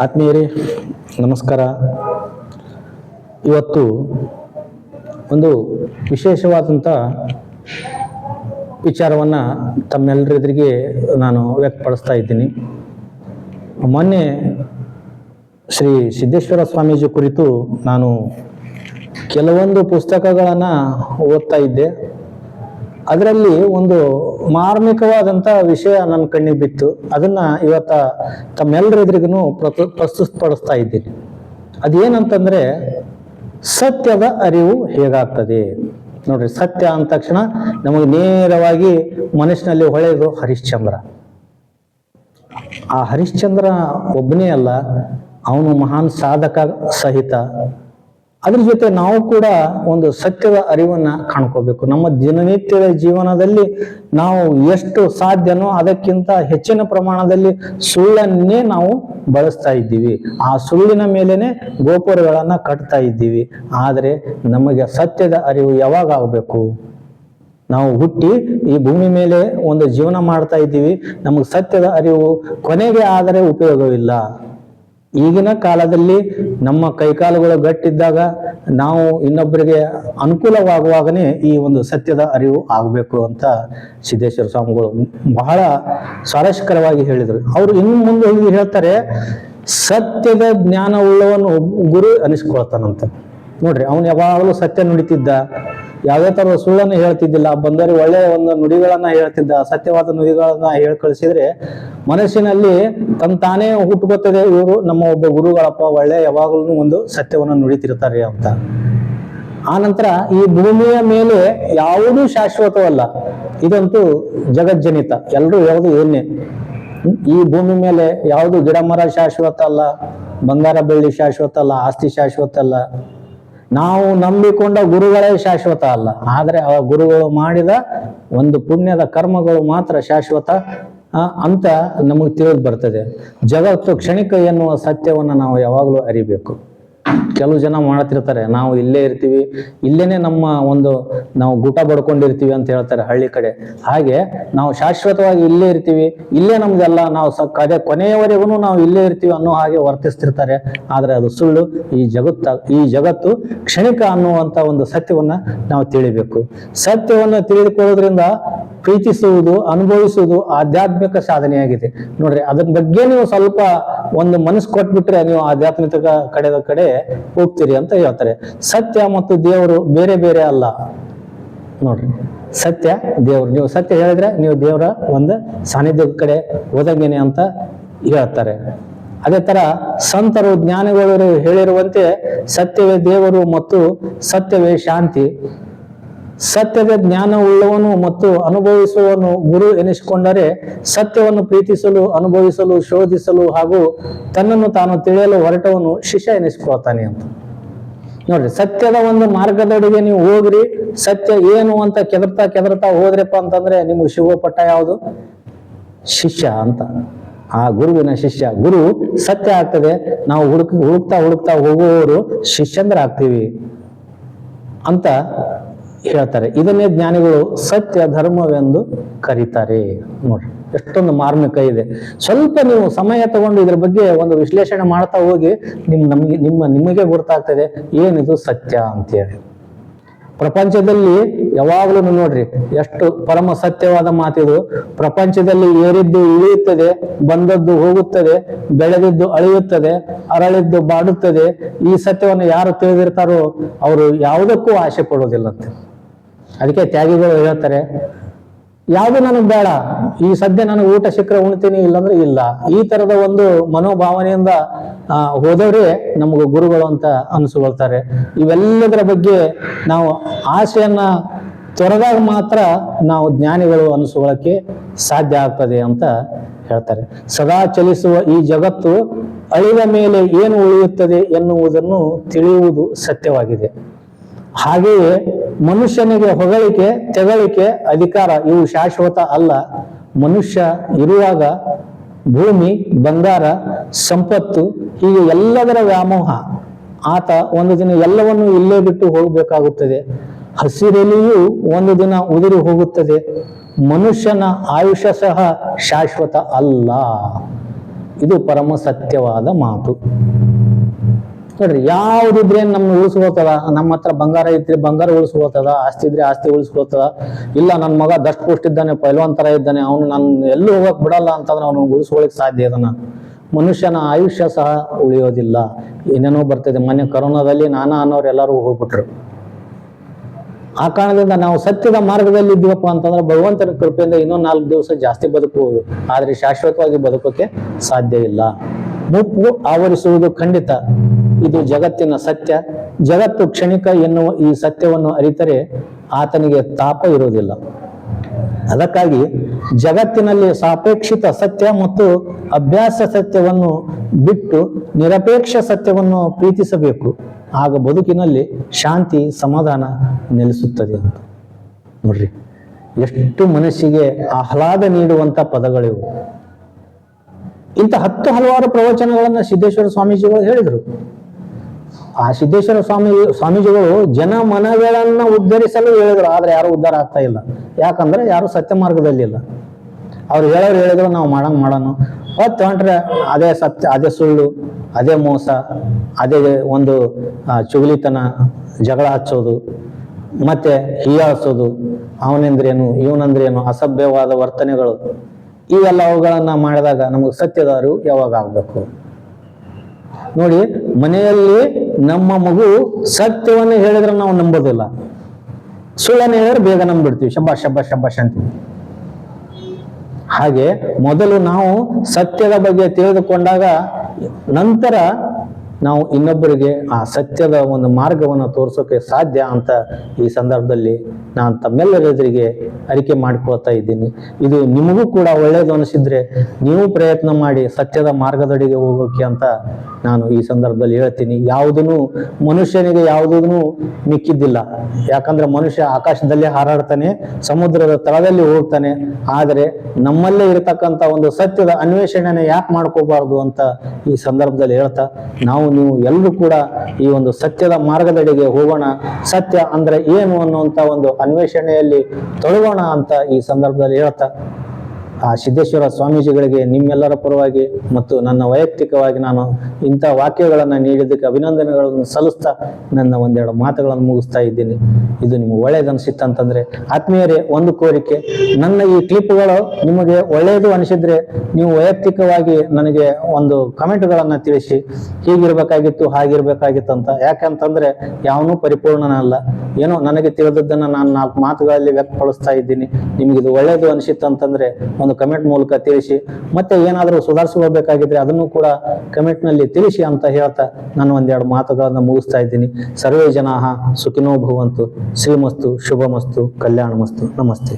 ಆತ್ಮೀಯರೇ, ನಮಸ್ಕಾರ. ಇವತ್ತು ಒಂದು ವಿಶೇಷವಾದಂಥ ವಿಚಾರವನ್ನು ತಮ್ಮೆಲ್ಲರೆದುರಿಗೆ ನಾನು ವ್ಯಕ್ತಪಡಿಸ್ತಾ ಇದ್ದೀನಿ. ಮೊನ್ನೆ ಶ್ರೀ ಸಿದ್ದೇಶ್ವರ ಸ್ವಾಮೀಜಿ ಕುರಿತು ನಾನು ಕೆಲವೊಂದು ಪುಸ್ತಕಗಳನ್ನು ಓದ್ತಾ ಇದ್ದೆ. ಅದರಲ್ಲಿ ಒಂದು ಮಾರ್ಮಿಕವಾದಂಥ ವಿಷಯ ನನ್ನ ಕಣ್ಣಿಗೆ ಬಿತ್ತು. ಅದನ್ನ ಇವತ್ತ ತಮ್ಮೆಲ್ಲರೆದ್ರಿಗೂ ಪ್ರತು, ಪ್ರಸ್ತುತಪಡಿಸ್ತಾ ಇದ್ದೀನಿ. ಅದೇನಂತಂದ್ರೆ, ಸತ್ಯದ ಅರಿವು ಹೇಗಾಗ್ತದೆ? ನೋಡ್ರಿ, ಸತ್ಯ ಅಂದ ತಕ್ಷಣ ನಮಗೆ ನೇರವಾಗಿ ಮನಸ್ಸಿನಲ್ಲಿ ಹೊಳೆಯೋದು ಹರಿಶ್ಚಂದ್ರ. ಆ ಹರಿಶ್ಚಂದ್ರ ಒಬ್ಬನೇ ಅಲ್ಲ, ಅವನು ಮಹಾನ್ ಸಾಧಕ ಸಹಿತ. ಅದ್ರ ಜೊತೆ ನಾವು ಕೂಡ ಒಂದು ಸತ್ಯದ ಅರಿವನ್ನ ಕಾಣ್ಕೋಬೇಕು. ನಮ್ಮ ದಿನನಿತ್ಯದ ಜೀವನದಲ್ಲಿ ನಾವು ಎಷ್ಟು ಸಾಧ್ಯನೋ ಅದಕ್ಕಿಂತ ಹೆಚ್ಚಿನ ಪ್ರಮಾಣದಲ್ಲಿ ಸುಳ್ಳನ್ನೇ ನಾವು ಬಳಸ್ತಾ ಇದ್ದೀವಿ. ಆ ಸುಳ್ಳಿನ ಮೇಲೇನೆ ಗೋಪುರಗಳನ್ನ ಕಟ್ತಾ ಇದ್ದೀವಿ. ಆದರೆ ನಮಗೆ ಸತ್ಯದ ಅರಿವು ಯಾವಾಗ ಆಗಬೇಕು? ನಾವು ಹುಟ್ಟಿ ಈ ಭೂಮಿ ಮೇಲೆ ಒಂದು ಜೀವನ ಮಾಡ್ತಾ ಇದ್ದೀವಿ. ನಮಗೆ ಸತ್ಯದ ಅರಿವು ಕೊನೆಗೆ ಆದರೆ ಉಪಯೋಗವಿಲ್ಲ. ಈಗಿನ ಕಾಲದಲ್ಲಿ ನಮ್ಮ ಕೈಕಾಲುಗಳು ಗಟ್ಟಿದ್ದಾಗ ನಾವು ಇನ್ನೊಬ್ಬರಿಗೆ ಅನುಕೂಲವಾಗುವಾಗನೇ ಈ ಒಂದು ಸತ್ಯದ ಅರಿವು ಆಗಬೇಕು ಅಂತ ಸಿದ್ದೇಶ್ವರ ಸ್ವಾಮಿಗಳು ಬಹಳ ಸ್ವಾರಸ್ಯಕರವಾಗಿ ಹೇಳಿದರು. ಅವರು ಇನ್ನು ಮುಂದೆ ಹೋಗಿ ಹೇಳ್ತಾರೆ, ಸತ್ಯದ ಜ್ಞಾನವುಳ್ಳವನ್ನು ಗುರು ಅನಿಸ್ಕೊಳ್ತಾನಂತ ನೋಡ್ರಿ, ಅವನು ಯಾವಾಗಲೂ ಸತ್ಯ ನುಡಿತಿದ್ದ ಯಾವುದೇ ತರ ಸುಳ್ಳನ್ನು ಹೇಳ್ತಿದ್ದಿಲ್ಲ ಬಂದರೆ ಒಳ್ಳೆಯ ಒಂದು ನುಡಿಗಳನ್ನ ಹೇಳ್ತಿದ್ದ, ಸತ್ಯವಾದ ನುಡಿಗಳನ್ನ ಹೇಳಿ ಕಳಿಸಿದ್ರೆ ಮನಸ್ಸಿನಲ್ಲಿ ತನ್ ತಾನೇ ಹುಟ್ಟುಕೊತ್ತದೆ ಇವರು, ನಮ್ಮ ಒಬ್ಬ ಗುರುಗಳಪ್ಪ, ಒಳ್ಳೆ ಯಾವಾಗಲೂ ಒಂದು ಸತ್ಯವನ್ನು ನುಡಿತಿರ್ತಾರೆ ಅಂತ. ಆ ನಂತರ ಈ ಭೂಮಿಯ ಮೇಲೆ ಯಾವುದೂ ಶಾಶ್ವತವಲ್ಲ, ಇದಂತೂ ಜಗಜ್ಜನಿತ ಎಲ್ಲರೂ ಯಾವುದು ಏನೇ. ಈ ಭೂಮಿ ಮೇಲೆ ಯಾವುದು ಗಿಡ ಮರ ಶಾಶ್ವತ ಅಲ್ಲ, ಬಂಗಾರ ಬೆಳ್ಳಿ ಶಾಶ್ವತ ಅಲ್ಲ, ಆಸ್ತಿ ಶಾಶ್ವತ ಅಲ್ಲ ನಾವು ನಂಬಿಕೊಂಡ ಗುರುಗಳೇ ಶಾಶ್ವತ ಅಲ್ಲ. ಆದರೆ ಆ ಗುರುಗಳು ಮಾಡಿದ ಒಂದು ಪುಣ್ಯದ ಕರ್ಮಗಳು ಮಾತ್ರ ಶಾಶ್ವತ ಅಂತ ನಮಗೆ ತಿಳಿದು ಬರ್ತದೆ. ಜಗತ್ತು ಕ್ಷಣಿಕ ಎನ್ನುವ ಸತ್ಯವನ್ನು ನಾವು ಯಾವಾಗಲೂ ಅರಿಬೇಕು. ಕೆಲವು ಜನ ಮಾಡ್ತಿರ್ತಾರೆ ನಾವು ಇಲ್ಲೇ ಇರ್ತೀವಿ. ಇಲ್ಲೇನೆ ನಮ್ಮ ಒಂದು ನಾವು ಗುಟ ಬಡ್ಕೊಂಡಿರ್ತೀವಿ ಅಂತ ಹೇಳ್ತಾರೆ ಹಳ್ಳಿ ಕಡೆ. ಹಾಗೆ ನಾವು ಶಾಶ್ವತವಾಗಿ ಇಲ್ಲೇ ಇರ್ತೀವಿ. ಇಲ್ಲೇ ನಮ್ದೆಲ್ಲ ನಾವು ಸ ಕಡೆ ಕೊನೆಯವರೆಗೂ ನಾವು ಇಲ್ಲೇ ಇರ್ತೀವಿ ಅನ್ನೋ ಹಾಗೆ ವರ್ತಿಸ್ತಿರ್ತಾರೆ. ಆದ್ರೆ ಅದು ಸುಳ್ಳು. ಈ ಜಗತ್ತ, ಈ ಜಗತ್ತು ಕ್ಷಣಿಕ ಅನ್ನುವಂತ ಒಂದು ಸತ್ಯವನ್ನ ನಾವು ತಿಳಿಬೇಕು. ಸತ್ಯವನ್ನು ತಿಳಿದುಕೊಳ್ಳೋದ್ರಿಂದ ಪ್ರೀತಿಸುವುದು, ಅನುಭವಿಸುವುದು ಆಧ್ಯಾತ್ಮಿಕ ಸಾಧನೆಯಾಗಿದೆ. ನೋಡ್ರಿ, ಅದ್ರ ಬಗ್ಗೆ ನೀವು ಸ್ವಲ್ಪ ಒಂದು ಮನಸ್ಸು ಕೊಟ್ಬಿಟ್ರೆ ನೀವು ಆಧ್ಯಾತ್ಮಿಕ ಕಡೆದ ಕಡೆ ಹೋಗ್ತೀರಿ ಅಂತ ಹೇಳ್ತಾರೆ. ಸತ್ಯ ಮತ್ತು ದೇವರು ಬೇರೆ ಬೇರೆ ಅಲ್ಲ. ನೋಡ್ರಿ, ಸತ್ಯ, ದೇವ್ರು. ನೀವು ಸತ್ಯ ಹೇಳಿದ್ರೆ ನೀವು ದೇವರ ಒಂದು ಸಾನ್ನಿಧ್ಯದ ಕಡೆ ಹೋದಂಗೇನೆ ಅಂತ ಹೇಳ್ತಾರೆ. ಅದೇ ತರ ಸಂತರು, ಜ್ಞಾನಿಗಳು ಹೇಳಿರುವಂತೆ ಸತ್ಯವೇ ದೇವರು ಮತ್ತು ಸತ್ಯವೇ ಶಾಂತಿ. ಸತ್ಯದ ಜ್ಞಾನವುಳ್ಳವನು ಮತ್ತು ಅನುಭವಿಸುವವನು ಗುರು ಎನಿಸಿಕೊಂಡರೆ ಸತ್ಯವನ್ನು ಪ್ರೀತಿಸಲು, ಅನುಭವಿಸಲು, ಶೋಧಿಸಲು ಹಾಗೂ ತನ್ನನ್ನು ತಾನು ತಿಳಿಯಲು ಹೊರಟವನು ಶಿಷ್ಯ ಎನಿಸಿಕೊಳ್ತಾನೆ ಅಂತ. ನೋಡ್ರಿ, ಸತ್ಯದ ಒಂದು ಮಾರ್ಗದೊಡೆಗೆ ನೀವು ಹೋಗ್ರಿ. ಸತ್ಯ ಏನು ಅಂತ ಕೆದರ್ತಾ ಕೆದರ್ತಾ ಹೋದ್ರಪ್ಪ ಅಂತಂದ್ರೆ ನಿಮಗೆ ಶಿವ ಪಟ್ಟ ಯಾವುದು? ಶಿಷ್ಯ ಅಂತ. ಆ ಗುರುವಿನ ಶಿಷ್ಯ. ಗುರು, ಸತ್ಯ ಆಗ್ತದೆ. ನಾವು ಹುಡುಕ್ ಹುಡುಕ್ತಾ ಹುಡುಕ್ತಾ ಹೋಗುವವರು ಶಿಷ್ಯಂದ್ರ ಆಗ್ತೀವಿ ಅಂತ ಹೇಳ್ತಾರೆ. ಇದನ್ನೇ ಜ್ಞಾನಿಗಳು ಸತ್ಯ, ಧರ್ಮವೆಂದು ಕರೀತಾರೆ. ನೋಡ್ರಿ, ಎಷ್ಟೊಂದು ಮಾರ್ಮಿಕ ಇದೆ. ಸ್ವಲ್ಪ ನೀವು ಸಮಯ ತಗೊಂಡು ಇದ್ರ ಬಗ್ಗೆ ಒಂದು ವಿಶ್ಲೇಷಣೆ ಮಾಡ್ತಾ ಹೋಗಿ ನಿಮ್ ನಮ್ಗೆ, ನಿಮ್ಮ, ನಿಮಗೆ ಗೊತ್ತಾಗ್ತದೆ ಏನಿದು ಸತ್ಯ ಅಂತೇಳಿ. ಪ್ರಪಂಚದಲ್ಲಿ ಯಾವಾಗ್ಲೂ ನೋಡ್ರಿ, ಎಷ್ಟು ಪರಮ ಸತ್ಯವಾದ ಮಾತಿದು, ಪ್ರಪಂಚದಲ್ಲಿ ಏರಿದ್ದು ಇಳಿಯುತ್ತದೆ, ಬಂದದ್ದು ಹೋಗುತ್ತದೆ, ಬೆಳೆದಿದ್ದು ಅಳಿಯುತ್ತದೆ, ಅರಳಿದ್ದು ಬಾಡುತ್ತದೆ, ಈ ಸತ್ಯವನ್ನು ಯಾರು ತಿಳಿದಿರ್ತಾರೋ ಅವರು ಯಾವುದಕ್ಕೂ ಆಸೆ ಪಡೋದಿಲ್ಲಂತೆ ಅದಕ್ಕೆ ತ್ಯಾಗಿಗಳು ಹೇಳ್ತಾರೆ, ಯಾವುದು ನನಗೆ ಬೇಡ, ಈ ಸದ್ಯ ನನಗೆ ಊಟ ಸಿಕ್ಕರೆ ಉಣ್ತೀನಿ, ಇಲ್ಲಾಂದ್ರೆ ಇಲ್ಲ. ಈ ತರದ ಒಂದು ಮನೋಭಾವನೆಯಿಂದ ಹೋದವರೇ ನಮಗೆ ಗುರುಗಳು ಅಂತ ಅನಿಸ್ಕೊಳ್ತಾರೆ. ಇವೆಲ್ಲದರ ಬಗ್ಗೆ ನಾವು ಆಸೆಯನ್ನ ತೊರೆದಾಗ ಮಾತ್ರ ನಾವು ಜ್ಞಾನಿಗಳು ಅನಿಸ್ಕೊಳ್ಳೋಕ್ಕೆ ಸಾಧ್ಯ ಆಗ್ತದೆ ಅಂತ ಹೇಳ್ತಾರೆ. ಸದಾ ಚಲಿಸುವ ಈ ಜಗತ್ತು ಅಳಿದ ಮೇಲೆ ಏನು ಉಳಿಯುತ್ತದೆ ಎನ್ನುವುದನ್ನು ತಿಳಿಯುವುದು ಸತ್ಯವಾಗಿದೆ. ಹಾಗೆಯೇ ಮನುಷ್ಯನಿಗೆ ಹೊಗಳಿಕೆ, ತೆಗಳಿಕೆ ಅಧಿಕಾರ ಇವು ಶಾಶ್ವತ ಅಲ್ಲ. ಮನುಷ್ಯ ಇರುವಾಗ ಭೂಮಿ, ಬಂಗಾರ, ಸಂಪತ್ತು ಹೀಗೆ ಎಲ್ಲದರ ವ್ಯಾಮೋಹ. ಆತ ಒಂದು ದಿನ ಎಲ್ಲವನ್ನು ಇಲ್ಲೇ ಬಿಟ್ಟು ಹೋಗಬೇಕಾಗುತ್ತದೆ. ಹಸಿರೆಲೆಯೂ ಒಂದು ದಿನ ಉದುರಿ ಹೋಗುತ್ತದೆ. ಮನುಷ್ಯನ ಆಯುಷ್ಯ ಸಹ ಶಾಶ್ವತ ಅಲ್ಲ. ಇದು ಪರಮ ಸತ್ಯವಾದ ಮಾತು. ನೋಡ್ರಿ ಯಾವ್ದಿದ್ರೆ ನಮ್ನ ಉಳಿಸ್ಕೋತದ ನಮ್ಮ ಹತ್ರ ಬಂಗಾರ ಇದ್ರೆ ಬಂಗಾರ ಉಳಿಸ್ಕೋತದ ಆಸ್ತಿ ಇದ್ರೆ ಆಸ್ತಿ ಉಳಿಸ್ಕೋತದ ಇಲ್ಲ ನನ್ನ ಮಗ ದಷ್ಟ ಪುಷ್ಟ ಇದ್ದಾನೆ, ಪೈಲ್ವಾನ್ ತರ ಇದ್ದಾನೆ, ಅವನು ನನ್ನ ಎಲ್ಲೂ ಹೋಗಕ್ ಬಿಡಲ್ಲ ಅಂತಂದ್ರೆ ಅವನು ಉಳಿಸ್ಕೊಳಕ್ ಸಾಧ್ಯ ಅದನ್ನ. ಮನುಷ್ಯನ ಆಯುಷ್ಯ ಸಹ ಉಳಿಯೋದಿಲ್ಲ. ಏನೇನೋ ಬರ್ತದೆ. ಮೊನ್ನೆ ಕರೋನಾದಲ್ಲಿ ನಾನಾ ಅನ್ನೋರು ಎಲ್ಲರೂ ಹೋಗ್ಬಿಟ್ರು. ಆ ಕಾರಣದಿಂದ ನಾವು ಸತ್ಯದ ಮಾರ್ಗದಲ್ಲಿ ಇದ್ದೀವಪ್ಪ ಅಂತಂದ್ರೆ ಭಗವಂತನ ಕೃಪೆಯಿಂದ ಇನ್ನೂ ನಾಲ್ಕು ದಿವಸ ಜಾಸ್ತಿ ಬದುಕುವುದು ಆದ್ರೆ ಶಾಶ್ವತವಾಗಿ ಬದುಕೋಕೆ ಸಾಧ್ಯ ಇಲ್ಲ. ಮುಪ್ಪು ಆವರಿಸುವುದು ಖಂಡಿತ. ಇದು ಜಗತ್ತಿನ ಸತ್ಯ. ಜಗತ್ತು ಕ್ಷಣಿಕ ಎನ್ನುವ ಈ ಸತ್ಯವನ್ನು ಅರಿತರೆ ಆತನಿಗೆ ತಾಪ ಇರುವುದಿಲ್ಲ. ಅದಕ್ಕಾಗಿ ಜಗತ್ತಿನಲ್ಲಿ ಸಾಪೇಕ್ಷಿತ ಸತ್ಯ ಮತ್ತು ಅಭ್ಯಾಸ ಸತ್ಯವನ್ನು ಬಿಟ್ಟು ನಿರಪೇಕ್ಷ ಸತ್ಯವನ್ನು ಪ್ರೀತಿಸಬೇಕು. ಆಗ ಬದುಕಿನಲ್ಲಿ ಶಾಂತಿ, ಸಮಾಧಾನ ನೆಲೆಸುತ್ತದೆ ಅಂತ. ನೋಡ್ರಿ, ಎಷ್ಟು ಮನಸ್ಸಿಗೆ ಆಹ್ಲಾದ ನೀಡುವಂತ ಪದಗಳಿವು. ಇಂಥ ಹತ್ತು ಹಲವಾರು ಪ್ರವಚನಗಳನ್ನ ಸಿದ್ದೇಶ್ವರ ಸ್ವಾಮೀಜಿಗಳು ಹೇಳಿದರು. ಆ ಸಿದ್ದೇಶ್ವರ ಸ್ವಾಮಿ, ಸ್ವಾಮೀಜಿಗಳು ಜನ ಮನಗಳನ್ನ ಉದ್ಧರಿಸಲು ಹೇಳಿದ್ರು, ಆದ್ರೆ ಯಾರು ಉದ್ಧಾರ ಆಗ್ತಾ ಇಲ್ಲ. ಯಾಕಂದ್ರೆ ಯಾರು ಸತ್ಯ ಮಾರ್ಗದಲ್ಲಿ ಇಲ್ಲ. ಅವ್ರು ಹೇಳೋರು ಹೇಳಿದ್ರು, ನಾವು ಮಾಡಂಗ್ ಮಾಡೋಣ ಹೊತ್ತು ಹೊಂಟ್ರೆ ಅದೇ ಸತ್ಯ, ಅದೇ ಸುಳ್ಳು, ಅದೇ ಮೋಸ, ಅದೇ ಒಂದು ಚುಗುಲಿತನ, ಜಗಳ ಹಚ್ಚೋದು, ಮತ್ತೆ ಹೀಯಾಳಿಸೋದು, ಅವನೆಂದ್ರೇನು, ಇವನಂದ್ರೇನು, ಅಸಭ್ಯವಾದ ವರ್ತನೆಗಳು. ಇವೆಲ್ಲ ಅವುಗಳನ್ನ ಮಾಡಿದಾಗ ನಮಗೆ ಸತ್ಯದ ಅರಿವು ಯಾವಾಗ ಆಗ್ಬೇಕು? ನೋಡಿ, ಮನೆಯಲ್ಲಿ ನಮ್ಮ ಮಗು ಸತ್ಯವನ್ನು ಹೇಳಿದ್ರೆ ನಾವು ನಂಬೋದಿಲ್ಲ. ಸುಳ್ಳನ್ನು ಹೇಳಿದ್ರೆ ಬೇಗ ನಂಬಿಡ್ತೀವಿ. ಶಬ್ಬಾಷ್ ಶಬ್ಬಾಷ್ ಶಬ್ಬಾಷ್ ಶಾಂತಿ ಹಾಗೆ ಮೊದಲು ನಾವು ಸತ್ಯದ ಬಗ್ಗೆ ತಿಳಿದುಕೊಂಡಾಗ ನಂತರ ನಾವು ಇನ್ನೊಬ್ಬರಿಗೆ ಆ ಸತ್ಯದ ಒಂದು ಮಾರ್ಗವನ್ನು ತೋರಿಸೋಕೆ ಸಾಧ್ಯ ಅಂತ ಈ ಸಂದರ್ಭದಲ್ಲಿ ನಾನು ತಮ್ಮೆಲ್ಲರ ಎದುರಿಗೆ ಅರಿಕೆ ಮಾಡಿಕೊಳ್ತಾ ಇದ್ದೀನಿ. ಇದು ನಿಮಗೂ ಕೂಡ ಒಳ್ಳೆಯದು ಅನಿಸಿದ್ರೆ ನೀವು ಪ್ರಯತ್ನ ಮಾಡಿ ಸತ್ಯದ ಮಾರ್ಗದಡಿಗೆ ಹೋಗೋಕೆ ಅಂತ ನಾನು ಈ ಸಂದರ್ಭದಲ್ಲಿ ಹೇಳ್ತೀನಿ. ಯಾವುದೂ ಮನುಷ್ಯನಿಗೆ ಯಾವುದೂ ಮಿಕ್ಕಿದ್ದಿಲ್ಲ. ಯಾಕಂದ್ರೆ ಮನುಷ್ಯ ಆಕಾಶದಲ್ಲೇ ಹಾರಾಡ್ತಾನೆ, ಸಮುದ್ರದ ತಳದಲ್ಲಿ ಹೋಗ್ತಾನೆ. ಆದರೆ ನಮ್ಮಲ್ಲೇ ಇರತಕ್ಕಂಥ ಒಂದು ಸತ್ಯದ ಅನ್ವೇಷಣೆನ ಯಾಕೆ ಮಾಡ್ಕೋಬಾರ್ದು ಅಂತ ಈ ಸಂದರ್ಭದಲ್ಲಿ ಹೇಳ್ತಾ, ನಾವು ನೀವು ಎಲ್ಲರೂ ಕೂಡ ಈ ಒಂದು ಸತ್ಯದ ಮಾರ್ಗದೆಡೆಗೆ ಹೋಗೋಣ. ಸತ್ಯ ಅಂದ್ರೆ ಏನು ಅನ್ನುವಂತ ಒಂದು ಅನ್ವೇಷಣೆಯಲ್ಲಿ ತೊಳಗೋಣ ಅಂತ ಈ ಸಂದರ್ಭದಲ್ಲಿ ಹೇಳ್ತಾ. ಆ ಸಿದ್ದೇಶ್ವರ ಸ್ವಾಮೀಜಿಗಳಿಗೆ ನಿಮ್ಮೆಲ್ಲರ ಪರವಾಗಿ ಮತ್ತು ನನ್ನ ವೈಯಕ್ತಿಕವಾಗಿ ನಾನು ಇಂಥ ವಾಕ್ಯಗಳನ್ನು ನೀಡಿದ್ದಕ್ಕೆ ಅಭಿನಂದನೆಗಳನ್ನು ಸಲ್ಲಿಸ್ತಾ ನನ್ನ ಒಂದೆರಡು ಮಾತುಗಳನ್ನು ಮುಗಿಸ್ತಾ ಇದ್ದೀನಿ. ಇದು ನಿಮಗೆ ಒಳ್ಳೇದನ್ಸಿತ್ತಂತಂದ್ರೆ ಆತ್ಮೀಯರೇ, ಒಂದು ಕೋರಿಕೆ. ನನ್ನ ಈ ಕ್ಲಿಪ್ಗಳು ನಿಮಗೆ ಒಳ್ಳೆಯದು ಅನಿಸಿದ್ರೆ ನೀವು ವೈಯಕ್ತಿಕವಾಗಿ ನನಗೆ ಒಂದು ಕಮೆಂಟ್ಗಳನ್ನು ತಿಳಿಸಿ. ಹೀಗಿರ್ಬೇಕಾಗಿತ್ತು ಹಾಗಿರ್ಬೇಕಾಗಿತ್ತು ಅಂತ ಯಾಕಂತಂದ್ರೆ ಯಾವನೂ ಪರಿಪೂರ್ಣನಲ್ಲ. ಏನೋ ನನಗೆ ತಿಳಿದದ್ದನ್ನು ನಾನು ನಾಲ್ಕು ಮಾತುಗಳಲ್ಲಿ ವ್ಯಕ್ತಪಡಿಸ್ತಾ ಇದ್ದೀನಿ. ನಿಮ್ಗೆ ಇದು ಒಳ್ಳೆಯದು ಅನಿಸಿತ್ತಂತಂದ್ರೆ ಒಂದು ಕಮೆಂಟ್ ಮೂಲಕ ತಿಳಿಸಿ. ಮತ್ತೆ ಏನಾದರೂ ಸುಧಾರಿಸ್ಕೋಬೇಕಾಗಿದ್ರೆ ಅದನ್ನು ಕೂಡ ಕಮೆಂಟ್ನಲ್ಲಿ ತಿಳಿಸಿ ಅಂತ ಹೇಳ್ತಾ ನಾನು ಒಂದೆರಡು ಮಾತುಗಳನ್ನು ಮುಗಿಸ್ತಾ ಇದ್ದೀನಿ. ಸರ್ವೇ ಜನಾಹ ಸುಖಿನೋ ಭವಂತು. ಶ್ರೀಮಸ್ತು ಶುಭಮಸ್ತು ಕಲ್ಯಾಣಮಸ್ತು ನಮಸ್ತೆ.